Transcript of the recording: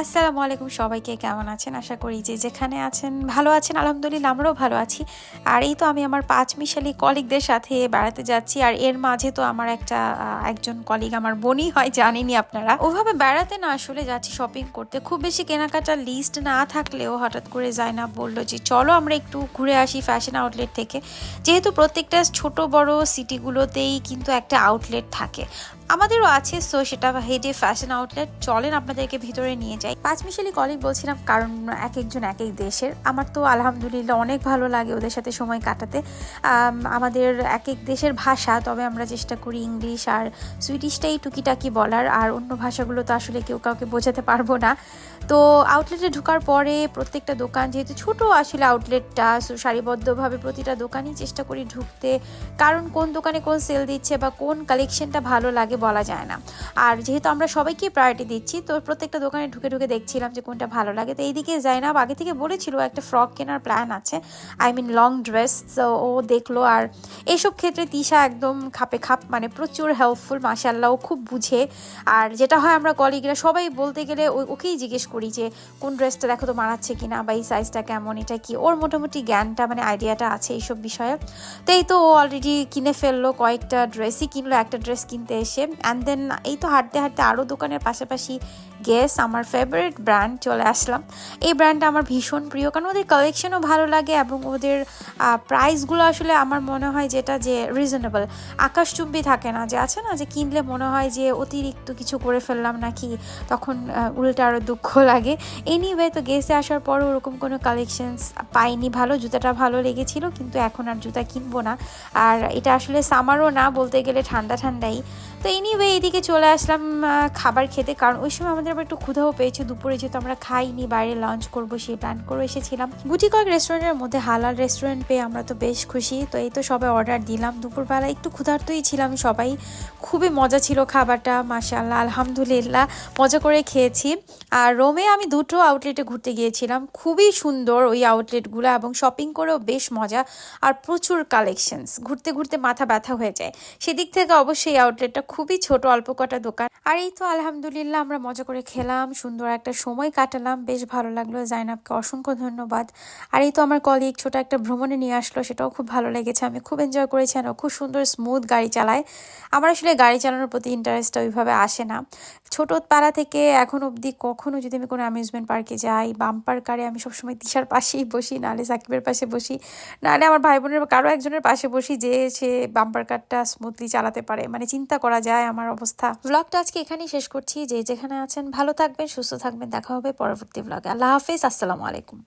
আসসালামু আলাইকুম সবাইকে, কেমন আছেন? আশা করি যে যেখানে আছেন, ভালো আছেন। আলহামদুলিল্লাহ, আমরাও ভালো আছি। আর এই তো আমি আমার পাঁচ মিশালি কলিগদের সাথে বেড়াতে যাচ্ছি, আর এর মাঝে তো আমার একটা একজন কলিগ আমার বোনই হয়, জানেনই আপনারা। ওভাবে বেড়াতে না আসলে যাচ্ছি শপিং করতে। খুব বেশি কেনাকাটার লিস্ট না থাকলেও হঠাৎ করে যায় না বলল যে, চলো আমরা একটু ঘুরে আসি ফ্যাশন আউটলেট থেকে। যেহেতু প্রত্যেকটা ছোট বড় সিটিগুলোতেই কিন্তু একটা আউটলেট থাকে। আমাদেরও আছে সো সেটা হেডে ফ্যাশন আউটলেট চলেন আপনাদেরকে ভিতরে নিয়ে যাই পাঁচমিশালি কলিগ বলছিলাম, কারণ এক একজন এক এক দেশের। আমার তো আলহামদুলিল্লাহ অনেক ভালো লাগে ওদের সাথে সময় কাটাতে। আমাদের এক এক দেশের ভাষা, তবে আমরা চেষ্টা করি ইংলিশ আর সুইডিশটাই টুকিটাকি বলার, আর অন্য ভাষাগুলো তো আসলে কেউ কাউকে বোঝাতে পারব না। তো আউটলেটে ঢোকার পরে প্রত্যেকটা দোকান, যেহেতু ছোট আসলে আউটলেটটা সারিবদ্ধভাবে প্রতিটা দোকানই চেষ্টা করি ঢুকতে। কারণ কোন দোকানে কোন সেল দিচ্ছে বা কোন কালেকশনটা ভালো লাগে বলা যায় না। আর যেহেতু আমরা সবাইকে প্রায়োরিটি দিচ্ছি, তো প্রত্যেকটা দোকানে ঢুকে ঢুকে দেখছিলাম যে কোনটা ভালো লাগে। তো এইদিকে জাইনাব আগে থেকে বলেছিল একটা ফ্রক কেনার প্ল্যান আছে। আই মিন লং ড্রেস তো ও দেখল আর এইসব ক্ষেত্রে তিশা একদম খাপে খাপ মানে প্রচুর হেল্পফুল মাসাল্লাহ খুব বুঝে। আর যেটা হয় আমরা কলিগরা সবাই বলতে গেলে ওকেই জিজ্ঞেস করি যে, কোন ড্রেসটা দেখো তো মানাচ্ছে কিনা বা এই সাইজটা কেমন, এটা কি? ওর মোটামুটি জ্ঞানটা মানে আইডিয়াটা আছে এইসব বিষয়ে। তো এই তো ও অলরেডি কিনে ফেলল, কয়েকটা ড্রেসই কিনলো, একটা ড্রেস কিনতে এসে। অ্যান্ড দেন এই তো হাঁটতে হাঁটতে আরও দোকানের পাশাপাশি গেস আমার ফেভারিট ব্র্যান্ড চলে আসলাম। এই ব্র্যান্ডটা আমার ভীষণ প্রিয়, কারণ ওদের কালেকশনও ভালো লাগে এবং ওদের প্রাইসগুলো আসলে আমার মনে হয় যেটা যে রিজনেবল আকাশচুম্বী থাকে না, যে আছে না যে কিনলে মনে হয় যে অতিরিক্ত কিছু করে ফেললাম নাকি তখন উল্টা আরও দুঃখ লাগে। এনিওয়ে তো গেসে আসার পরও ওরকম কোনো কালেকশনস পাইনি ভালো, জুতাটা ভালো লেগেছিল, কিন্তু এখন আর জুতা কিনবো না। আর এটা আসলে সামারও না, বলতে গেলে ঠান্ডা ঠান্ডাই তো এনিওয়ে এদিকে চলে আসলাম খাবার খেতে, কারণ ওই সময় আমাদের আবার একটু ক্ষুধাও পেয়েছে দুপুরে যেহেতু আমরা খাইনি, বাইরে লাঞ্চ করব সেই প্ল্যান করে এসেছিলাম। গুটি কয়েক রেস্টুরেন্টের মধ্যে হালাল রেস্টুরেন্ট পেয়ে আমরা তো বেশ খুশি। তো এই তো সবাই অর্ডার দিলাম। দুপুরবেলা একটু ক্ষুধার্তই ছিলাম সবাই। খুবই মজা ছিল খাবারটা, মাশাআল্লাহ, আলহামদুলিল্লাহ, মজা করে খেয়েছি। আর রোমে আমি দুটো আউটলেটে ঘুরতে গিয়েছিলাম। খুবই সুন্দর ওই আউটলেটগুলো এবং শপিং করেও বেশ মজা। আর প্রচুর কালেকশনস ঘুরতে ঘুরতে মাথা ব্যথা হয়ে যায়। সেদিক থেকে অবশ্যই আউটলেটটা খুবই ছোট, অল্প কটা দোকান। আর এই তো আলহামদুলিল্লাহ আমরা মজা করে খেলাম সুন্দর একটা সময় কাটালাম। বেশ ভালো লাগল। জাইনাবকে অসংখ্য ধন্যবাদ। আর এই তো আমার কলিগ ছোট একটা ভ্রমণে নিয়ে আসলো। সেটাও খুব ভালো লেগেছে। আমি খুব এনজয় করেছি আর খুব সুন্দর স্মুথ গাড়ি চালায়। আমার আসলে গাড়ি চালানোর প্রতি ইন্টারেস্টটা ওইভাবে আসে না। ছোট পাড়া থেকে এখন অবধি কখনো যদি আমি কোনো অ্যামিউজমেন্ট পার্কে যাই বাম্পার কারে আমি সবসময় তিশার পাশেই বসি, নাহলে সাকিবের পাশে বসি। নাহলে আমার ভাই বোনের কারও একজনের পাশে বসি যে সে বাম্পার কারটা স্মুথলি চালাতে পারে। মানে চিন্তা করা যায় আমার অবস্থা। ব্লগটা আজকে এখানেই শেষ করছি। যে যেখানে আছেন ভালো থাকবেন সুস্থ থাকবেন। দেখা হবে পরবর্তী ব্লগে আল্লাহ হাফিজ। আসসালামু আলাইকুম।